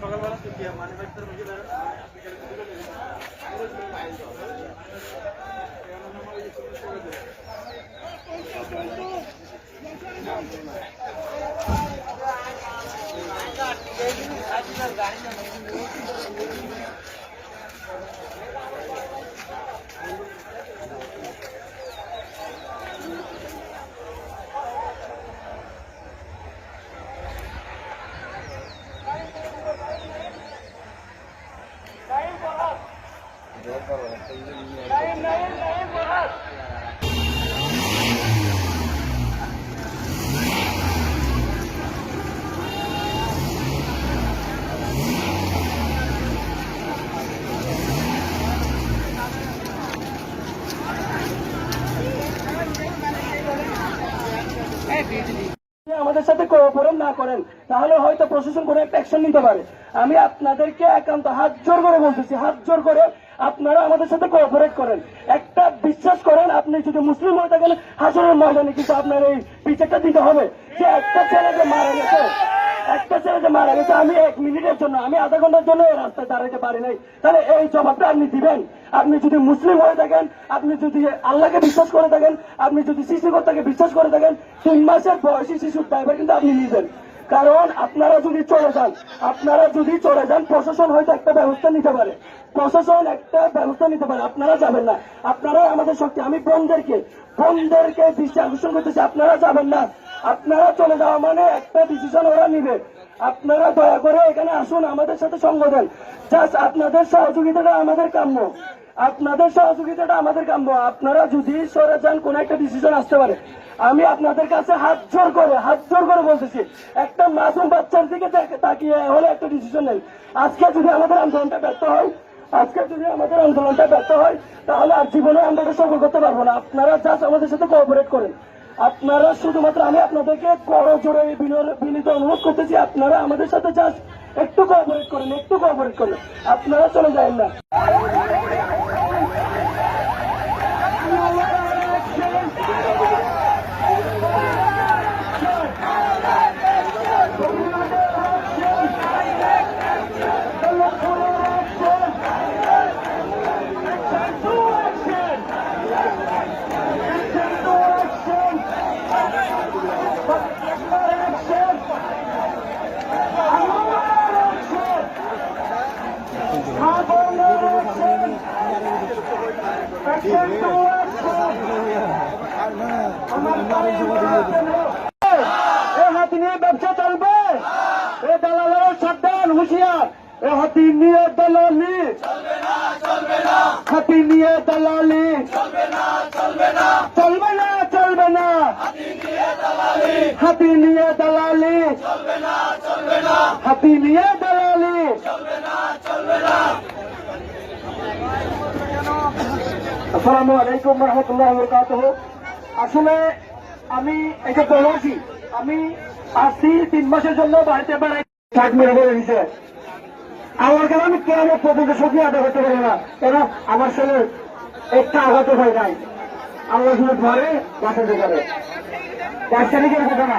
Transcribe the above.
সকালবেলা ছুটি ম্যানুফ্যাকচার বুঝে দাঁড়ান যদি আমাদের সাথে কোঅপারেট না করেন, তাহলে হয়তো প্রশাসন কোনো একটা অ্যাকশন নিতে পারে। আমি আপনাদেরকে একান্ত হাত জোর করে বলতেছি, হাত জোর করে আপনারা আমাদের সাথে কোঅপারেট করেন। একটা বিশ্বাস করেন, আপনি যদি মুসলিম হয়ে থাকেন হাসনের ময়দানে কিন্তু আপনার এই বিচারটা দিতে হবে। যে একটা ছেলেকে মারা গেছে একটা ছেলে যে মারা গেছে, আমি এক মিনিটের জন্য, আমি আধা ঘণ্টার জন্য এই রাস্তায় দাঁড়াইতে পারি নাই। তাহলে এই জবাবটা আপনি দিবেন। আপনি যদি মুসলিম হয়ে থাকেন, আপনি যদি আল্লাহকে বিশ্বাস করে থাকেন, আপনি যদি শিশুকর্তাকে বিশ্বাস করে থাকেন, তিন মাসের বয়সী শিশুর ড্রাইভার কিন্তু আপনি নিজেন কারণ আপনারা যদি চলে যান, আপনারা যদি চলে যান, প্রশাসন হয়তো একটা ব্যবস্থা নিতে পারে। প্রশাসন একটা ব্যবস্থা নিতে পারে। আপনারা যাবেন না। আপনারা আমাদের শক্তি। আমি বোনদেরকে বোনদেরকে দৃষ্টি আকর্ষণ করতেছি। আপনারা যাবেন না। আপনারা চলে যাওয়া মানে একটা ডিসিশন ওরা নিবে। আপনারা দয়া করে এখানে আসুন, আমাদের সাথে সঙ্গ দেন। জাস্ট আপনাদের সহযোগিতাটা আমাদের কাম্য। আপনাদের সহযোগিতাটা আমাদের কাম্য। আপনারা যদি সরে যান, কোন একটা ডিসিশন আসতে পারে। আমি আপনাদের কাছে হাত জোর করে, হাত জোর করে বলতেছি, একটা মাসুম বাচ্চার দিকে তাকিয়ে হলে একটা ডিসিশন নেই আজকে যদি আমাদের আন্দোলনটা ব্যর্থ হয় আজকে যদি আমাদের আন্দোলনটা ব্যর্থ হয়, তাহলে আর জীবনে আমরা সফল করতে পারব না। আপনারা জাস্ট আমাদের সাথে কোঅপারেট করেন। আপনারা শুধুমাত্র আমি আপনাদেরকে বড় জোরে বিনীত অনুরোধ করতেছি, আপনারা আমাদের সাথে জাস্ট একটু কোঅপারেট করেন, একটু কোঅপারেট করেন। আপনারা চলে যাবেন না। এ হাতি নিয়ে ব্যবসা চলবে এ দালালের সাবধান হুঁশিয়ার এ হাতি নিয়ে দালালি। হাতি নিয়ে দালালি। চলবে না চলবে না হাতি নিয়ে দালালি। হাতি নিয়ে দালালি। আসসালামু আলাইকুম রহমতুল্লাহ বরকাতহ। আসলে আমি এটা বলেছি, আমি আসছি তিন মাসের জন্য বাড়িতে বেড়াই ষাট মেরে বলে দিছে আমার কারণে আমি কেন পর্যন্ত সত্যি আদায় করতে পারি না। কেন? আমার ছেলে একটা আঘাত হয় নাই। আল্লাহ ধরে বাঁচাতে পারে চার তারিখের ঘটনা